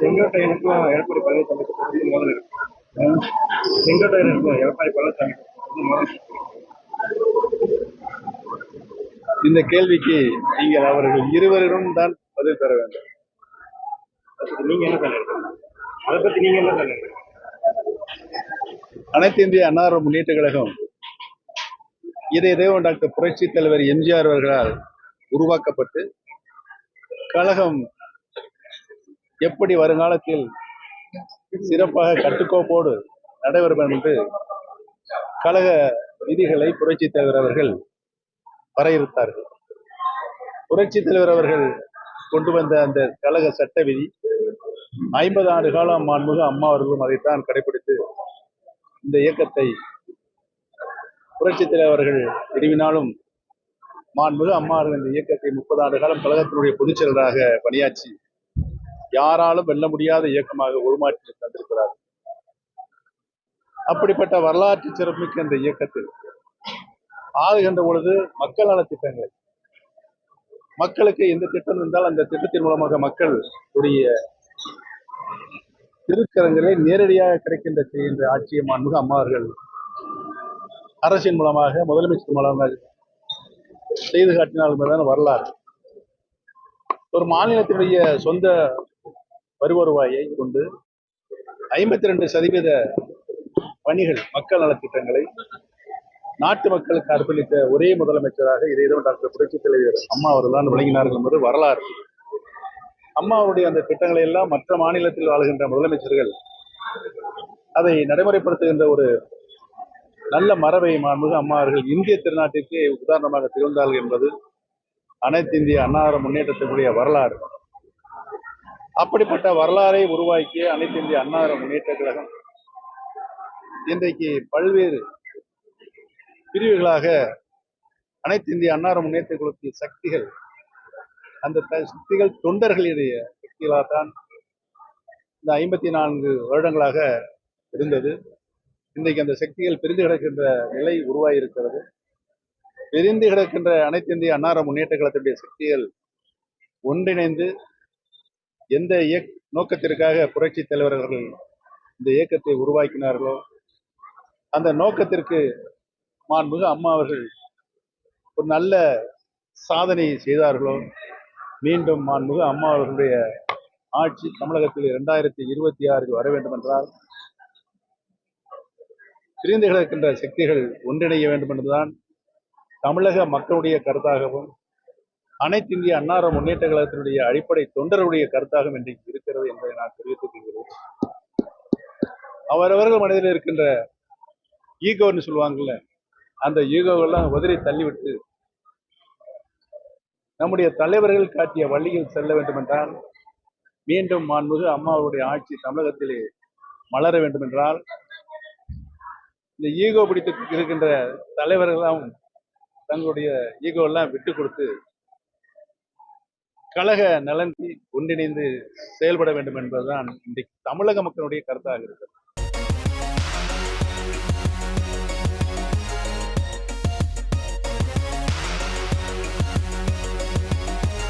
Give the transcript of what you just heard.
செங்கோட்டையனுக்கும் எடப்பாடி பழனிசாமிக்கும் மோதல் இருக்கு. செங்கோட்டையனுக்கும் எடப்பாடி பழனிசாமிக்கும் மோதல். இந்த கேள்விக்கு நீங்கள் அவர்கள் இருவரிடம் தான் பதில் தர வேண்டும். நீங்க என்ன சொல்லுங்க அதை பத்தி நீங்க என்ன சொல்லுங்க அனைத்து இந்திய அன்னார முன்னேற்ற கழகம் இதே தேவன் டாக்டர் புரட்சி தலைவர் எம்ஜிஆர் அவர்களால் உருவாக்கப்பட்டு கழகம் எப்படி வருங்காலத்தில் சிறப்பாக கட்டுக்கோப்போடு நடைபெறும் என்று கழக விதிகளை புரட்சி தலைவர் அவர்கள் வரையறுத்தார்கள். புரட்சி தலைவர் அவர்கள் கொண்டு வந்த அந்த கழக சட்ட விதி ஐம்பது ஆண்டு காலம் மாண்புக அம்மா அவர்களும் அதைத்தான் கடைபிடித்து இந்த இயக்கத்தை புரட்சி தலைவர்கள் அவர்கள் விரும்பினாலும் அம்மா அவர்கள் இந்த இயக்கத்தை முப்பது ஆண்டு காலம் கழகத்தினுடைய பொதுச்செயலராக பணியாற்றி யாராலும் வெல்ல முடியாத இயக்கமாக உருமாற்றி தந்திருக்கிறார் அப்படிப்பட்ட வரலாற்று சிறப்புமிக்க இந்த இயக்கத்தில் ஆளுகின்ற பொழுது மக்கள் நல திட்டங்களை. மக்களுக்கு எந்த திட்டம் இருந்தால் அந்த திட்டத்தின் மூலமாக மக்கள் உடைய திருக்கரங்களே நேரடியாக கிடைக்கின்ற செய்கின்ற ஆட்சியை மாண்புமிகு அம்மாவர்கள் அரசின் மூலமாக முதலமைச்சர் மூலமாக செய்து காட்டினால் என்பதுதான் வரலாறு. ஒரு மாநிலத்தினுடைய சொந்த வருவாயை கொண்டு ஐம்பத்தி ரெண்டு சதவீத பணிகள் மக்கள் நலத்திட்டங்களை நாட்டு மக்களுக்கு அர்ப்பணித்த ஒரே முதலமைச்சராக இதைதான் டாக்டர் புரட்சித் தலைவர் அம்மா அவர்கள் தான் விளங்கினார்கள் என்பது வரலாறு. அம்மாவுடைய அந்த திட்டங்களை எல்லாம் மற்ற மாநிலத்தில் வாழ்கின்ற முதலமைச்சர்கள் அதை நடைமுறைப்படுத்துகின்ற ஒரு நல்ல மரபை மாண்புகள் அம்மா அவர்கள் இந்திய திருநாட்டிற்கே உதாரணமாக திகழ்ந்தார்கள் என்பது அனைத்து இந்திய அன்னார முன்னேற்றத்தினுடைய வரலாறு. அப்படிப்பட்ட வரலாறை உருவாக்கிய அனைத்து இந்திய அன்னார முன்னேற்ற கழகம் இன்றைக்கு பல்வேறு பிரிவுகளாக அனைத்து இந்திய அன்னார முன்னேற்ற கழகத்தின் சக்திகள் அந்த த- சக்திகள் தொண்டர்களுடைய சக்திகளாகத்தான் இந்த ஐம்பத்தி நான்கு வருடங்களாக இருந்தது. இன்றைக்கு அந்த சக்திகள் பிரிந்து கிடக்கின்ற நிலை உருவாகியிருக்கிறது பிரிந்து கிடக்கின்ற அனைத்து இந்திய அன்னார முன்னேற்ற கழகத்துடைய சக்திகள் ஒன்றிணைந்து எந்த இயக் நோக்கத்திற்காக புரட்சி தலைவர்கள் இந்த இயக்கத்தை உருவாக்கினார்களோ அந்த நோக்கத்திற்கு மாண்புமிகு அம்மா அவர்கள் ஒரு நல்ல சாதனை செய்தார்களோ மீண்டும் மாண்புமிகு அம்மா அவர்களுடைய ஆட்சி தமிழகத்தில் இரண்டாயிரத்தி இருபத்தி ஆறில் வர வேண்டும் என்றால் பிரிந்து கிடக்கின்ற சக்திகள் ஒன்றிணைய வேண்டும் என்றுதான் தமிழக மக்களுடைய கருத்தாகவும் அனைத்து இந்திய அன்னார முன்னேற்ற கழகத்தினுடைய அடிப்படை தொண்டருடைய கருத்தாகவும் இன்றைக்கு இருக்கிறது என்பதை நான் தெரிவித்துக் கொள்கிறேன். அவரவர்கள் மனதில் இருக்கின்ற ஈகோன்னு சொல்லுவாங்கல்ல அந்த ஈகோவெல்லாம் உதறி தள்ளிவிட்டு நம்முடைய தலைவர்கள் காட்டிய வழியில் செல்ல வேண்டும் என்றால் மீண்டும் மாண்புமிகு அம்மாவுடைய ஆட்சி தமிழகத்திலே மலர வேண்டும் என்றால் இந்த ஈகோ பிடித்து இருக்கின்ற தலைவர்களெல்லாம் தங்களுடைய ஈகோ எல்லாம் விட்டு கொடுத்து கழக நலனை ஒன்றிணைந்து செயல்பட வேண்டும் என்பதுதான் இன்றைக்கு தமிழக மக்களுடைய கருத்தாக இருக்கிறது.